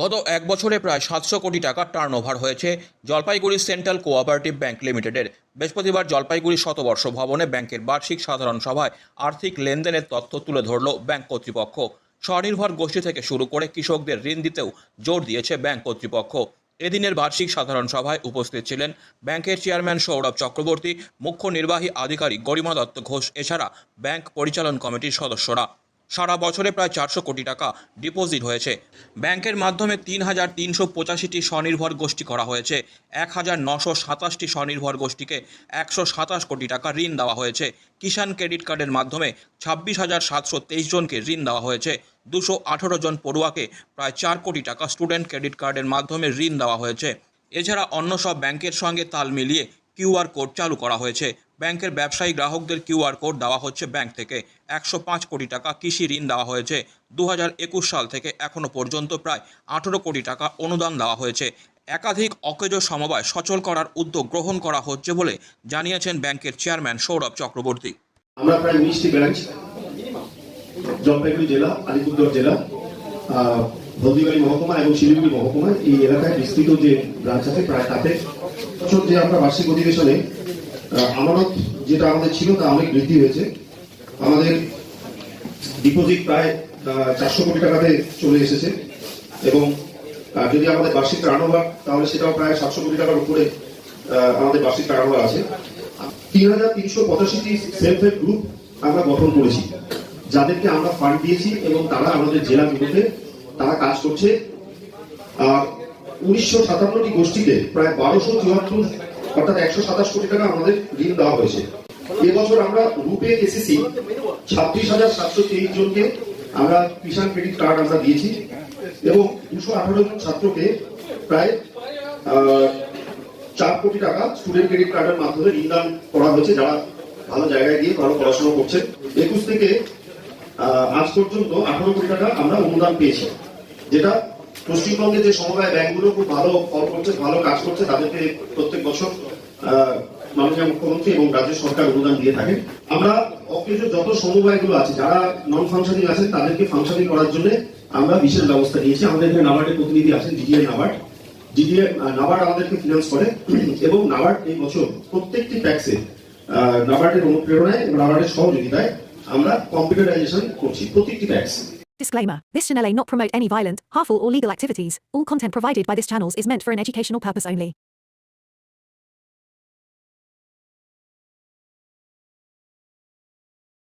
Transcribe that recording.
গত এক বছরে প্রায় সাতশো কোটি টাকা টার্নওভার হয়েছে জলপাইগুড়ি সেন্ট্রাল কোঅপারেটিভ ব্যাংক লিমিটেডের। বৃহস্পতিবার জলপাইগুড়ি শতবর্ষ ভবনে ব্যাংকের বার্ষিক সাধারণ সভায় আর্থিক লেনদেনের তথ্য তুলে ধরল ব্যাংক কর্তৃপক্ষ। স্বনির্ভর গোষ্ঠী থেকে শুরু করে কৃষকদের ঋণ দিতেও জোর দিয়েছে ব্যাংক কর্তৃপক্ষ। এদিনের বার্ষিক সাধারণ সভায় উপস্থিত ছিলেন ব্যাংকের চেয়ারম্যান সৌরভ চক্রবর্তী, মুখ্য নির্বাহী আধিকারিক গরিমা দত্ত ঘোষ, এছাড়া ব্যাংক পরিচালন কমিটির সদস্যরা। সারা বছরে প্রায় চারশো কোটি টাকা ডিপোজিট হয়েছে। ব্যাংকের মাধ্যমে তিন হাজার তিনশো পঁচাশিটি স্বনির্ভর গোষ্ঠী করা হয়েছে। এক হাজার নশো সাতাশটি স্বনির্ভর গোষ্ঠীকে একশো সাতাশ কোটি টাকা ঋণ দেওয়া হয়েছে। কিষাণ ক্রেডিট কার্ডের মাধ্যমে ছাব্বিশ হাজার সাতশো তেইশ জনকে ঋণ দেওয়া হয়েছে। দুশো আঠেরো জন পড়ুয়াকে প্রায় চার কোটি টাকা স্টুডেন্ট ক্রেডিট কার্ডের মাধ্যমে ঋণ দেওয়া হয়েছে। এছাড়া অন্য সব ব্যাংকের সঙ্গে তাল মিলিয়ে কিউআর কোড চালু করা হয়েছে। ব্যাংকের ব্যবসায়ী গ্রাহকদের কিউআর কোড দেওয়া হচ্ছে ব্যাংক থেকে। একশো পাঁচ কোটি টাকা কৃষি ঋণ দেওয়া হয়েছে। দু সাল থেকে এখনও পর্যন্ত প্রায় আঠেরো কোটি টাকা অনুদান দেওয়া হয়েছে। একাধিক অকেজ সমবায় সচল করার উদ্যোগ গ্রহণ করা হচ্ছে বলে জানিয়েছেন ব্যাংকের চেয়ারম্যান সৌরভ চক্রবর্তী। আমরা প্রায় উনিশটি ব্রাঞ্চ, জলপাইগুড়ি জেলা, আলিপুরদুয়ার জেলা হলদিবাড়ি মহকুমা এবং শিলিগুড়ি মহকুমা এই এলাকায় বিস্তৃত যে ব্রাঞ্চ আছে, প্রায় তাতে যে আমরা বার্ষিক অধিবেশনে আমানত যেটা আমাদের ছিল তা অনেক বৃদ্ধি হয়েছে। আমাদের ডিপোজিট প্রায় চারশো কোটি টাকাতে চলে এসেছে। এবং যদি আমাদের বার্ষিক টার্নওভার তাহলে সেটাও প্রায় সাতশো কোটি টাকার উপরে আমাদের বার্ষিক টার্নওভার আছে। তিন হাজার তিনশো পঁচাশিটি সেলফ হেল্প গ্রুপ আমরা গঠন করেছি। যাদেরকে আমরা ফান্ড দিয়েছি এবং তারা আমাদের জেলাগুলোতে তারা কাজ করছে। আর উনিশশো সাতান্নটি গোষ্ঠীতে প্রায় বারোশো চুয়াত্তর অর্থাৎ একশো সাতাশ কোটি টাকা আমাদের ঋণ দেওয়া হয়েছে। এবছর আমরা রূপে এসেছি ছাব্বিশ হাজার সাতশো তেইশ জনকে আমরা কিষাণ ক্রেডিট কার্ড আমরা দিয়েছি এবং দুশো আঠারো জন ছাত্রকে প্রায় চার কোটি টাকা স্টুডেন্ট ক্রেডিট কার্ডের মাধ্যমে ঋণ দান করা হয়েছে যারা ভালো জায়গায় গিয়ে ভালো পড়াশোনা করছে একুশ থেকে আজ পর্যন্ত আঠারো কোটি টাকা আমরা অনুদান পেয়েছি, যেটা পশ্চিমবঙ্গে যে সমবায় ব্যাংকগুলো খুব ভালো ফল করছে, ভালো কাজ করছে, তাদেরকে প্রত্যেক বছর মাননীয় মুখ্যমন্ত্রী এবং রাজ্য সরকার অনুদান দিয়ে থাকে। আমরা অকেজ যত সমবায়গুলো আছে, যারা নন ফাংশনিং আছেন, তাদেরকে ফাংশনিং করার জন্য আমরা বিশেষ ব্যবস্থা নিয়েছি। আমাদের এখানে নাবার্ডের প্রতিনিধি আছেন জিডিএ নাবার্ড। জিডিএ নাবার্ড আমাদেরকে ফিনান্স করে এবং নাবার্ড এই বছর প্রত্যেকটি ট্যাক্সে নাবার্ডের অনুপ্রেরণায় নাবার্ডের সহযোগিতায় আমরা কম্পিউটারাইজেশন করছি প্রত্যেকটি tax Disclaimer This channel not promote any violent, harmful, or legal activities. All content provided by this channel is meant for an educational purpose only.